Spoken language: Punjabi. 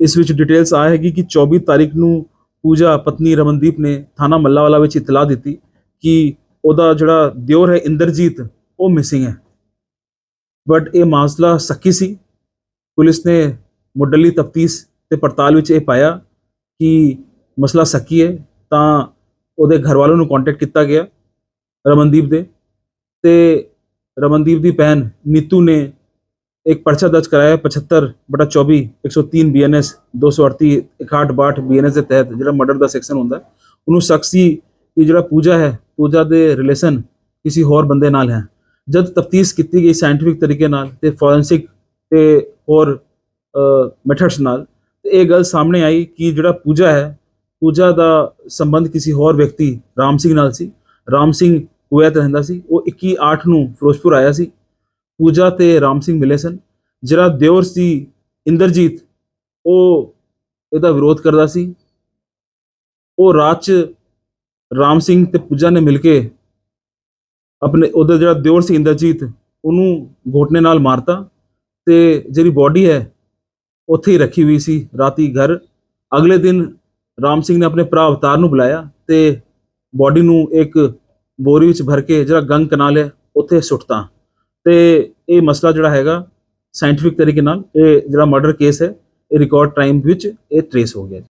ਇਸ ਵਿੱਚ ਡਿਟੇਲਸ ਆ ਹੈਗੀ ਕਿ 24 ਤਾਰੀਖ ਨੂੰ ਪੂਜਾ ਪਤਨੀ ਰਮਨਦੀਪ ਨੇ ਥਾਣਾ ਮੱਲਾਵਾਲਾ ਵਿੱਚ ਇਤਲਾਹ ਦਿੱਤੀ ਕਿ ਉਹਦਾ ਜਿਹੜਾ ਦਿਓਰ ਹੈ ਇੰਦਰਜੀਤ, ਉਹ ਮਿਸਿੰਗ ਹੈ। ਬਟ ਇਹ ਮਾਸਲਾ ਸੱਕੀ ਸੀ। ਪੁਲਿਸ ਨੇ ਮੁੱਢਲੀ ਤਫਤੀਸ਼ ਤੇ ਪੜਤਾਲ ਵਿੱਚ ਇਹ ਪਾਇਆ ਕਿ ਮਸਲਾ ਸੱਕੀ ਹੈ, ਤਾਂ ਉਹਦੇ ਘਰ ਵਾਲਿਆਂ ਨੂੰ ਕੰਟੈਕਟ ਕੀਤਾ ਗਿਆ ਰਮਨਦੀਪ ਦੇ ਤੇ ਰਮਨਦੀਪ ਦੀ ਭੈਣ ਨੀਤੂ ਨੇ ਇੱਕ ਪਰਚਾ ਦਰਜ ਕਰਾਇਆ 75 ਬਟਾ 24 103 ਬੀਐਨਐਸ 238 61 ਬੀਐਨਐਸ ਦੇ ਤਹਿਤ ਜਿਹੜਾ ਮਰਡਰ ਦਾ ਸੈਕਸ਼ਨ ਹੁੰਦਾ ਉਹਨੂੰ ਸ਼ਖਸੀ ਕਿ ਜਿਹੜਾ ਪੂਜਾ ਹੈ ਪੂਜਾ ਦੇ ਰਿਲੇਸ਼ਨ ਕਿਸੇ ਹੋਰ ਬੰਦੇ ਨਾਲ ਹੈ ਜਦ ਤਫਤੀਸ਼ ਕੀਤੀ ਗਈ ਸਾਇੰਟੀਫਿਕ ਤਰੀਕੇ ਨਾਲ ਤੇ ਫੋਰੈਂਸਿਕ ਤੇ ਹੋਰ ਮੈਥਡਸ ਨਾਲ ਤੇ ਇਹ ਗੱਲ ਸਾਹਮਣੇ ਆਈ ਕਿ ਜਿਹੜਾ ਪੂਜਾ ਹੈ ਪੂਜਾ ਦਾ ਸੰਬੰਧ ਕਿਸੇ ਹੋਰ ਵਿਅਕਤੀ ਰਾਮ ਸਿੰਘ ਨਾਲ ਸੀ ਰਾਮ ਸਿੰਘ ਕੁਵੈਤ ਰਹਿੰਦਾ ਸੀ ਉਹ 21 8 ਨੂੰ ਫਿਰੋਜ਼ਪੁਰ ਆਇਆ ਸੀ ਪੂਜਾ ਤੇ ਰਾਮ ਸਿੰਘ ਮਿਲੇ ਸਨ। ਜਿਹੜਾ ਦਿਓਰ ਸੀ ਇੰਦਰਜੀਤ, ਉਹ ਇਹਦਾ ਵਿਰੋਧ ਕਰਦਾ ਸੀ। ਉਹ ਰਾਤ ਚ ਰਾਮ ਸਿੰਘ ਤੇ ਪੂਜਾ ਨੇ ਮਿਲ ਕੇ ਆਪਣੇ ਉਹਦਾ ਜਿਹੜਾ ਦਿਓਰ ਸੀ ਇੰਦਰਜੀਤ, ਉਹਨੂੰ ਘੋਟਨੇ ਨਾਲ ਮਾਰਤਾ ਤੇ ਜਿਹੜੀ ਬਾਡੀ ਹੈ, ਉੱਥੇ ਹੀ ਰੱਖੀ ਹੋਈ ਸੀ ਰਾਤੀ ਘਰ। ਅਗਲੇ ਦਿਨ ਰਾਮ ਸਿੰਘ ਨੇ ਆਪਣੇ ਭਰਾ ਅਵਤਾਰ ਨੂੰ ਬੁਲਾਇਆ ਤੇ ਬਾਡੀ ਨੂੰ ਇੱਕ ਬੋਰੀ ਵਿੱਚ ਭਰ ਕੇ ਜਿਹੜਾ ਗੰਗ ਕਨਾਲ ਹੈ, ਉੱਥੇ ਸੁੱਟਤਾ। ਤੇ ਇਹ ਮਸਲਾ ਜਿਹੜਾ ਹੈਗਾ ਸਾਇੰਟਿਫਿਕ ਤਰੀਕੇ ਨਾਲ ਇਹ ਜਿਹੜਾ ਮਰਡਰ ਕੇਸ ਹੈ, ਇਹ ਰਿਕਾਰਡ ਟਾਈਮ ਵਿੱਚ ਇਹ ਟ੍ਰੇਸ ਹੋ ਗਿਆ